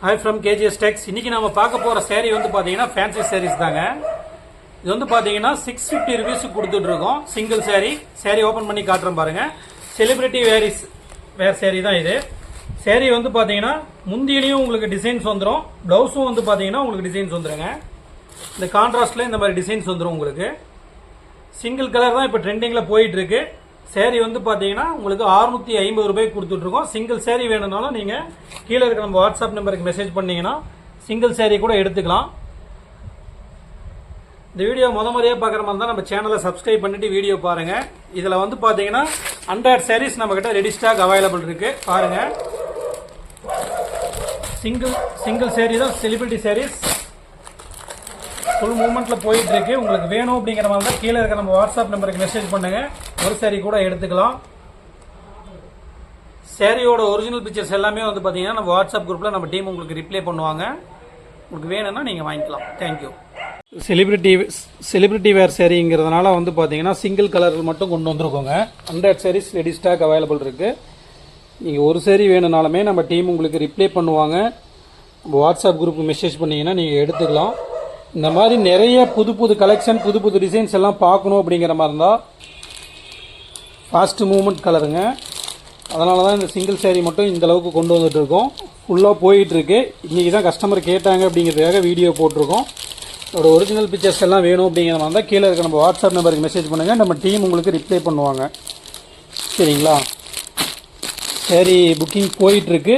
Hi from KGs டெக்ஸ் இன்னைக்கு நம்ம பார்க்க போற சேரீ வந்து பாத்தீங்கன்னா ஃபேன்சி சேரீஸ் தாங்க. இது வந்து பாத்தீங்கன்னா சிக்ஸ் ஃபிஃப்டி ருபீஸுக்கு கொடுத்துட்டு இருக்கோம் சிங்கிள் சேரீ சேரீ ஓபன் பண்ணி காட்டுறேன் பாருங்க. செலிபிரிட்டி வேரிஸ் வேர் சேரீ தான் இது. சேரீ வந்து பாத்தீங்கன்னா முந்தியிலையும் உங்களுக்கு டிசைன்ஸ் வந்துடும் பிளவுஸும் வந்து பாத்தீங்கன்னா உங்களுக்கு டிசைன்ஸ் வந்துருங்க. இந்த கான்ட்ராஸ்ட்ல இந்த மாதிரி டிசைன்ஸ் வந்துடும் உங்களுக்கு. சிங்கிள் கலர் தான் இப்போ ட்ரெண்டிங்கில் போயிட்டு இருக்கு சேரீ வந்து பார்த்தீங்கன்னா உங்களுக்கு அறுநூத்தி ஐம்பது ரூபாய்க்கு கொடுத்துட்ருக்கோம். சிங்கிள் சேரீ வேணும்னாலும் நீங்கள் கீழே இருக்க நம்ம வாட்ஸ்அப் நம்பருக்கு மெசேஜ் பண்ணிங்கன்னா சிங்கிள் சேரீ கூட எடுத்துக்கலாம். இந்த வீடியோ முத முறையாக பார்க்குற மாதிரி தான் நம்ம சேனலை சப்ஸ்கிரைப் பண்ணிவிட்டு வீடியோ பாருங்கள் இதில் வந்து பார்த்தீங்கன்னா ஹண்ட்ரட் சேரீஸ் நம்மக்கிட்ட ரெடி ஸ்டாக் அவைலபிள் இருக்குது பாருங்கள் சிங்கிள் சிங்கிள் சேரீ தான் செலிபிரிட்டி சேரீஸ் ஃபுல் மூமெண்ட்டில் போயிட்டுருக்கு. உங்களுக்கு வேணும் அப்படிங்கிற மாதிரி தான் கீழே இருக்க நம்ம வாட்ஸ்அப் நம்பருக்கு மெசேஜ் பண்ணுங்கள் ஒரு சேரீ கூட எடுத்துக்கலாம். சேரீயோட ஒரிஜினல் பிக்சர்ஸ் எல்லாமே வந்து பார்த்தீங்கன்னா நம்ம வாட்ஸ்அப் குரூப்பில் நம்ம டீம் உங்களுக்கு ரிப்ளை பண்ணுவாங்க. உங்களுக்கு வேணும்னா நீங்கள் வாங்கிக்கலாம். Thank you celebrity celebrity wear சேரீங்கிறதுனால வந்து பார்த்தீங்கன்னா சிங்கிள் கலர் மட்டும் கொண்டு வந்திருக்கோங்க. Hundred sarees ready stock available இருக்குது நீங்கள் ஒரு சேரீ வேணும்னாலுமே நம்ம டீம் உங்களுக்கு ரிப்ளை பண்ணுவாங்க. வாட்ஸ்அப் குரூப்புக்கு மெசேஜ் பண்ணிங்கன்னா நீங்கள் எடுத்துக்கலாம். இந்த மாதிரி நிறைய புது புது கலெக்ஷன் புது புது டிசைன்ஸ் எல்லாம் பார்க்கணும் அப்படிங்கிற மாதிரி இருந்தால் ஃபாஸ்ட் மூமெண்ட் கலருங்க அதனால தான் இந்த சிங்கிள் சேரீ மட்டும் இந்த அளவுக்கு கொண்டு வந்துட்டு இருக்கோம். ஃபுல்லாக போயிட்டுருக்கு இன்றைக்கி தான் கஸ்டமர் கேட்டாங்க அப்படிங்கிறதுக்காக வீடியோ போட்டிருக்கோம். அதோட ஒரிஜினல் பிக்சர்ஸ் எல்லாம் வேணும் அப்படிங்கிற மாதிரி தான் கீழே இருக்க நம்ம வாட்ஸ்அப் நம்பருக்கு மெசேஜ் பண்ணுங்கள் நம்ம டீம் உங்களுக்கு ரிப்ளை பண்ணுவாங்க. சரிங்களா? சரி புக்கிங் போயிட்டுருக்கு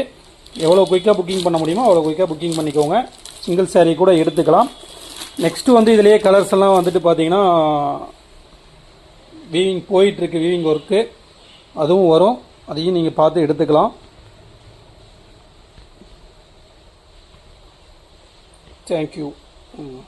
எவ்வளோ குயிக்காக புக்கிங் பண்ண முடியுமோ அவ்வளோ குயிக்காக புக்கிங் பண்ணிக்கோங்க. சிங்கிள் saree கூட எடுத்துக்கலாம். நெக்ஸ்ட்டு வந்து இதுலேயே கலர்ஸ் எல்லாம் வந்துட்டு பார்த்தீங்கன்னா வீவிங் போயிட்டுருக்கு வீவிங் ஒர்க்கு அதுவும் வரும். அதையும் நீங்கள் பார்த்து எடுத்துக்கலாம். தேங்க்யூ ம்.